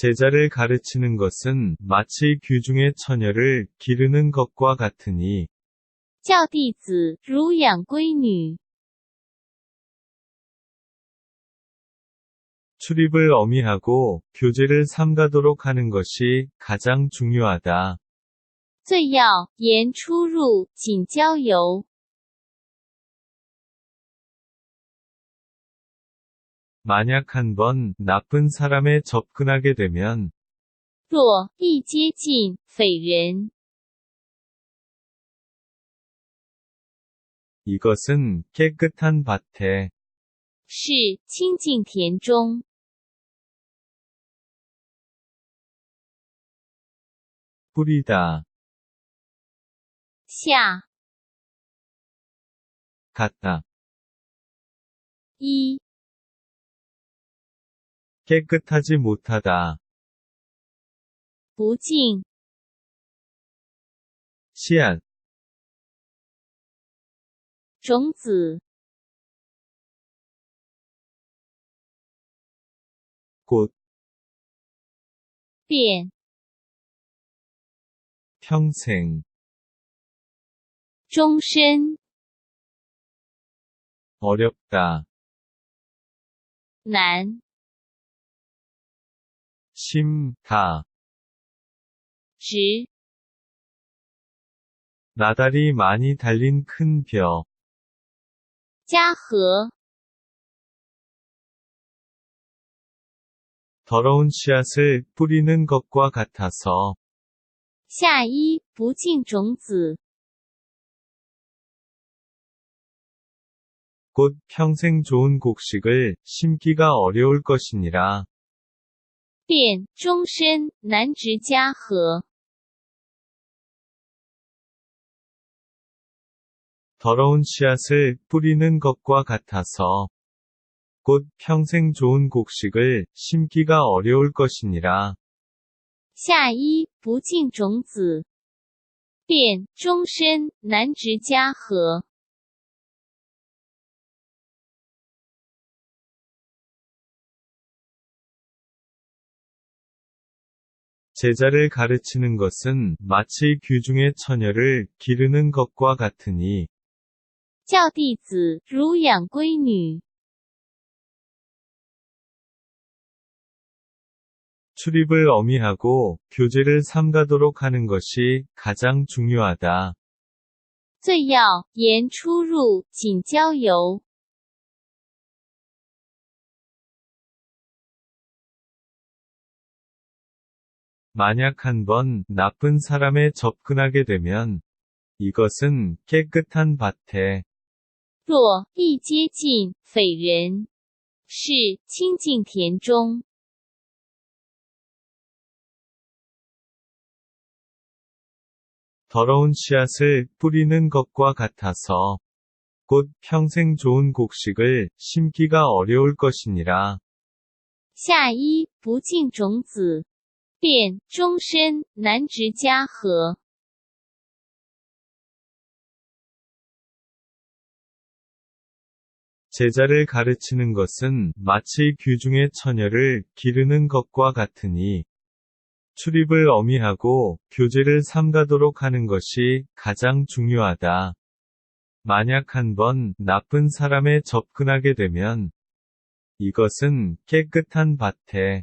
제자를 가르치는 것은 마치 규중의 처녀를 기르는 것과 같으니 教弟子如养闺女。 출입을 어미하고 교제를 삼가도록 하는 것이 가장 중요하다. 最要言出入，谨交游。 만약 한 번 나쁜 사람에 접근하게 되면 若一接近匪人， 이것은 깨끗한 밭에 是清净田中 뿌리다, 下 같다. 一 깨끗하지 못하다. 不净 씨앗, 种子 꽃, 变 평생, 终身 어렵다, 难 심다, 直 나달이 많이 달린 큰 벼, 嘉禾 더러운 씨앗을 뿌리는 것과 같아서 下一不净种子， 곧 평생 좋은 곡식을 심기가 어려울 것이니라. 便终身难植嘉禾。 더러운 씨앗을 뿌리는 것과 같아서 곧 평생 좋은 곡식을 심기가 어려울 것이니라. 下一不净种子，便终身难植嘉禾。 제자를 가르치는 것은 마치 규중의 처녀를 기르는 것과 같으니 教弟子如养闺女。 출입을 어미하고 교제를 삼가도록 하는 것이 가장 중요하다. 最要言出入，谨交游。 만약 한 번 나쁜 사람에 접근하게 되면 이것은 깨끗한 밭에 若一接近匪人，是清净田中 더러운 씨앗을 뿌리는 것과 같아서 곧 평생 좋은 곡식을 심기가 어려울 것이니라. 下一不净种子， 便终身难植嘉禾。 제자를 가르치는 것은 마치 규중의 처녀를 기르는 것과 같으니 출입을 어미하고 교제를 삼가도록 하는 것이 가장 중요하다. 만약 한 번 나쁜 사람에 접근하게 되면 이것은 깨끗한 밭에